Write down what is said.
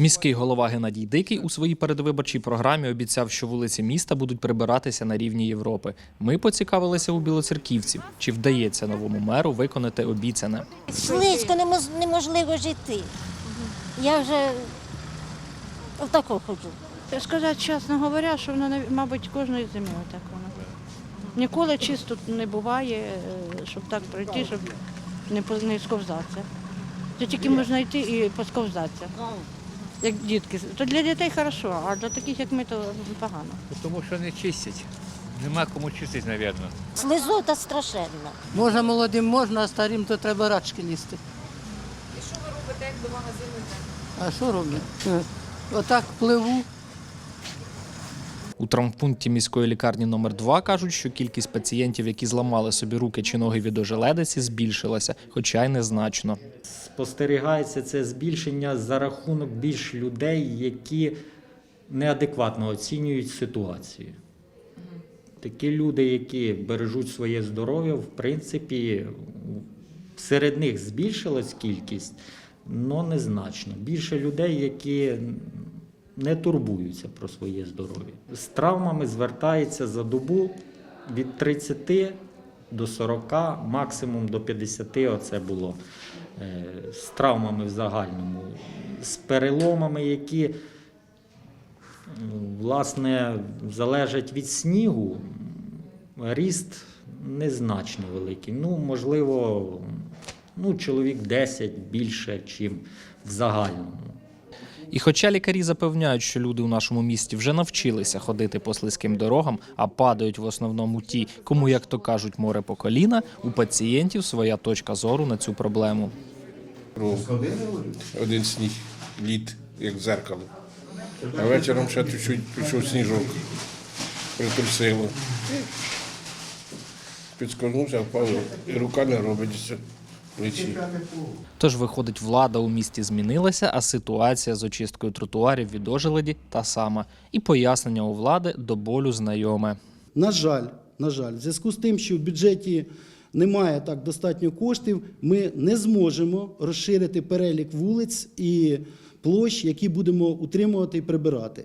Міський голова Геннадій Дикий у своїй передвиборчій програмі обіцяв, що вулиці міста будуть прибиратися на рівні Європи. Ми поцікавилися у білоцерківців, чи вдається новому меру виконати обіцяне. Слизько неможливо жити. Я вже отако ходжу. Сказати чесно говоря, що воно, мабуть, кожної зими так воно. Ніколи чисто не буває, е, щоб так пройти, щоб не сковзатися. Це тільки можна йти і посковзатися. Як дітки. То для дітей хорошо, а для таких, як ми, то погано. Тому що не чистять. Нема кому чистити, мабуть. Слизота страшенна. Може, молодим можна, а старим то треба рачки лізти. І що ви робите, як до магазину йдете? А що роблю? Е, Отак пливу. У травмпункті міської лікарні номер 2 кажуть, що кількість пацієнтів, які зламали собі руки чи ноги від ожеледиці, збільшилася, хоча й незначно. спостерігається це збільшення за рахунок більш людей, які неадекватно оцінюють ситуацію. Такі люди, які бережуть своє здоров'я, в принципі, серед них збільшилась кількість, але незначно. Більше людей, які не турбуються про своє здоров'я. З травмами звертається за добу від 30 до 40, максимум до 50 оце було. Е, З травмами в загальному, з переломами, які власне залежать від снігу, ріст незначно великий. Ну, можливо, ну, чоловік 10 більше, ніж в загальному. І хоча лікарі запевняють, що люди у нашому місті вже навчилися ходити по слизьким дорогам, а падають в основному ті, кому, як то кажуть, море по коліна, у пацієнтів своя точка зору на цю проблему. Один сніг, лід, як дзеркало. А вечором ще чуть-чуть пішов сніжок. Притрусило. Підскорнувся, впав, і рука не робиться. Тож, виходить, влада у місті змінилася, а ситуація з очисткою тротуарів від ожеледі та сама. І пояснення у влади до болю знайоме. На жаль, на жаль, в зв'язку з тим, що в бюджеті немає так достатньо коштів, ми не зможемо розширити перелік вулиць і площ, які будемо утримувати і прибирати.